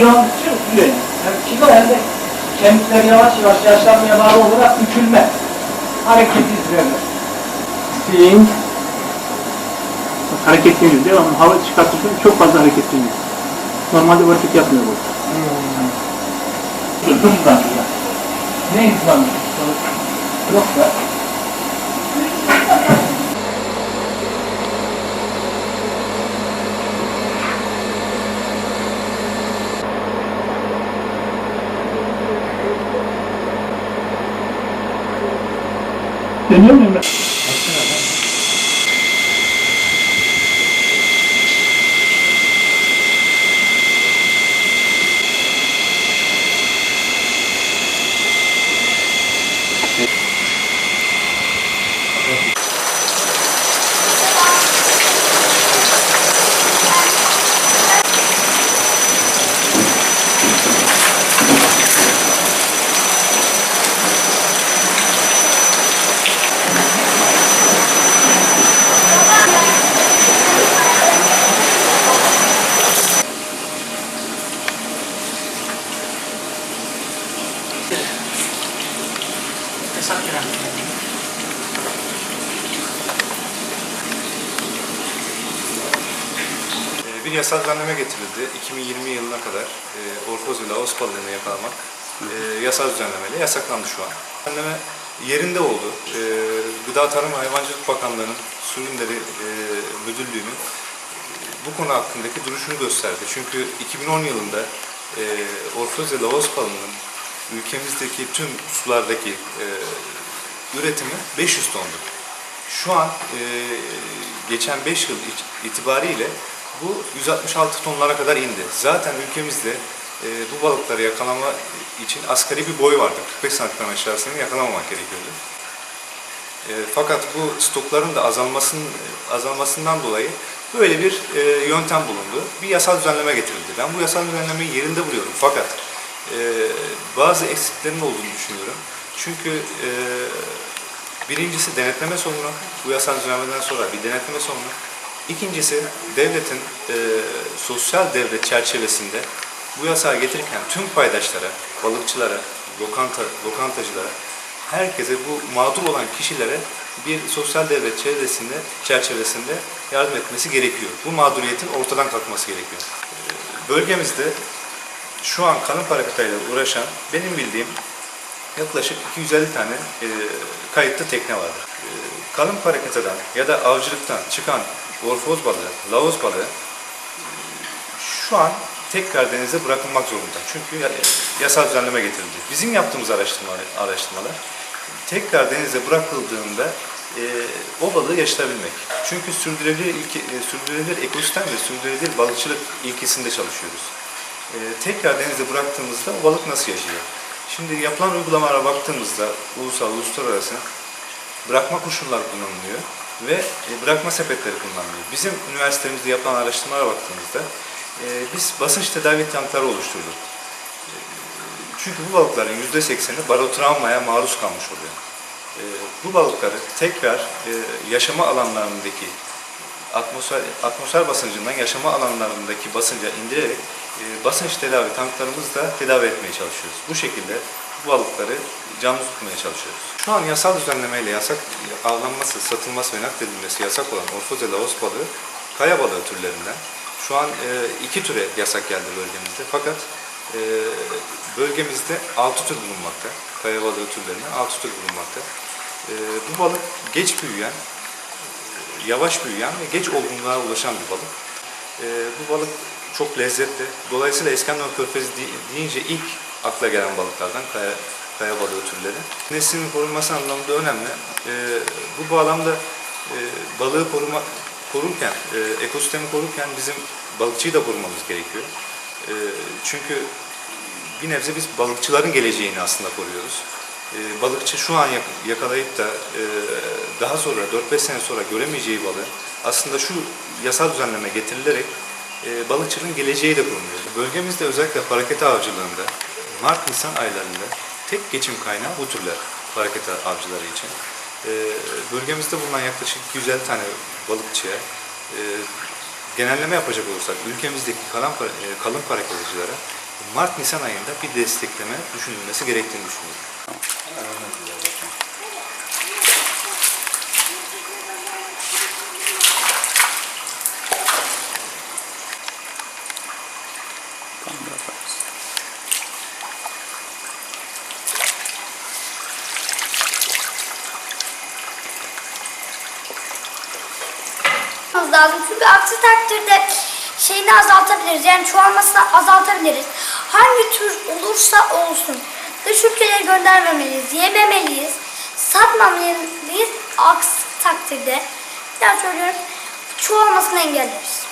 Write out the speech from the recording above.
kemikler çıkıyor. Hem kilo hem de kemikler yavaş yavaş yaşlanmaya bağlı olarak bükülme. Hareket izliyorlar. Beyin hareketleniyor. Devamlı hava çıkartırken çok fazla hareketleniyor. Normalde hareket yapmıyor bu. Hızlanıyor. Ne hızlanıyor? Yok tenía una... muyum ben? Ee, Bir düzenleme getirildi. 2020 yılına kadar e, Orfoz ile Ağustos balığını yakalamak e, yasal düzenlemeyle yasaklandı şu an. Düzenleme yerinde oldu. E, Gıda Tarım ve Hayvancılık Bakanlığı'nın Sürümleri e, Müdürlüğü'nün bu konu hakkındaki duruşunu gösterdi. Çünkü 2010 yılında e, Orfoz ile Ağustos balığının ülkemizdeki tüm sulardaki e, üretimi 500 tondu. Şu an e, geçen 5 yıl itibariyle bu 166 tonlara kadar indi. Zaten ülkemizde e, bu balıkları yakalama için asgari bir boy vardı. 45 santim aşağısını yakalamamak gerekiyordu. E, fakat bu stokların da azalmasının azalmasından dolayı böyle bir e, yöntem bulundu. Bir yasal düzenleme getirildi. Ben bu yasal düzenlemeyi yerinde buluyorum. Fakat e, bazı eksiklerin olduğunu düşünüyorum. Çünkü e, birincisi denetleme sorunu. Bu yasal düzenlemeden sonra bir denetleme sorunu. İkincisi devletin e, sosyal devlet çerçevesinde bu yasağı getirirken tüm paydaşlara, balıkçılara, lokanta, lokantacılara herkese bu mağdur olan kişilere bir sosyal devlet çevresinde, çerçevesinde yardım etmesi gerekiyor. Bu mağduriyetin ortadan kalkması gerekiyor. Bölgemizde şu an kalın parakütayla uğraşan benim bildiğim yaklaşık 250 tane e, kayıtlı tekne vardır. E, kalın parakütadan ya da avcılıktan çıkan orfoz balığı, laoz balığı şu an tekrar denize bırakılmak zorunda. Çünkü ya- yasal düzenleme getirildi. Bizim yaptığımız araştırmalar, araştırmalar tekrar denize bırakıldığında e, o balığı yaşatabilmek. Çünkü sürdürülebilir, ilke, e, sürdürülebilir ekosistem ve sürdürülebilir balıkçılık ilkesinde çalışıyoruz. E, tekrar denize bıraktığımızda o balık nasıl yaşıyor? Şimdi yapılan uygulamalara baktığımızda ulusal, uluslararası bırakma koşullar kullanılıyor ve e, bırakma sepetleri kullanılıyor. Bizim üniversitemizde yapılan araştırmalara baktığımızda e, biz basınç tedavi tankları oluşturduk. E, Çünkü bu balıkların %80'i barotravmaya maruz kalmış oluyor. Bu balıkları tekrar yaşama alanlarındaki atmosfer, atmosfer basıncından yaşama alanlarındaki basınca indirerek e, basınç tedavi tanklarımızla tedavi etmeye çalışıyoruz. Bu şekilde bu balıkları canlı tutmaya çalışıyoruz. Şu an yasal düzenlemeyle yasak avlanması, satılması ve nakledilmesi yasak olan Orfoz Laos balığı kaya balığı türlerinden. Şu an e, iki türe yasak geldi bölgemizde. Fakat e, bölgemizde altı tür bulunmakta. Kaya balığı türlerinden altı tür bulunmakta. E, bu balık geç büyüyen, yavaş büyüyen ve geç olgunluğa ulaşan bir balık. Ee, bu balık çok lezzetli. Dolayısıyla İskenderun Körfezi de- deyince ilk akla gelen balıklardan kaya, kaya balığı türleri. Neslinin korunması anlamında önemli. Ee, bu bağlamda e, balığı koruma, korurken, e, ekosistemi korurken bizim balıkçıyı da korumamız gerekiyor. E, çünkü bir nebze biz balıkçıların geleceğini aslında koruyoruz. Ee, balıkçı şu an yak- yakalayıp da e, daha sonra 4-5 sene sonra göremeyeceği balığı aslında şu yasal düzenleme getirilerek e, balıkçının geleceği de korunuyor. Bölgemizde özellikle hareketi avcılığında Mart-Nisan aylarında tek geçim kaynağı bu türler hareketi avcıları için. Ee, bölgemizde bulunan yaklaşık 250 tane balıkçıya e, genelleme yapacak olursak ülkemizdeki e, kalın para kalıcılara Mart-Nisan ayında bir destekleme düşünülmesi gerektiğini düşünüyorum. Lazım. Çünkü aksi takdirde şeyini azaltabiliriz. Yani çoğalmasını azaltabiliriz. Hangi tür olursa olsun dış ülkelere göndermemeliyiz, yememeliyiz, satmamalıyız. Aksi takdirde, daha söylüyorum, çoğalmasını engelleriz.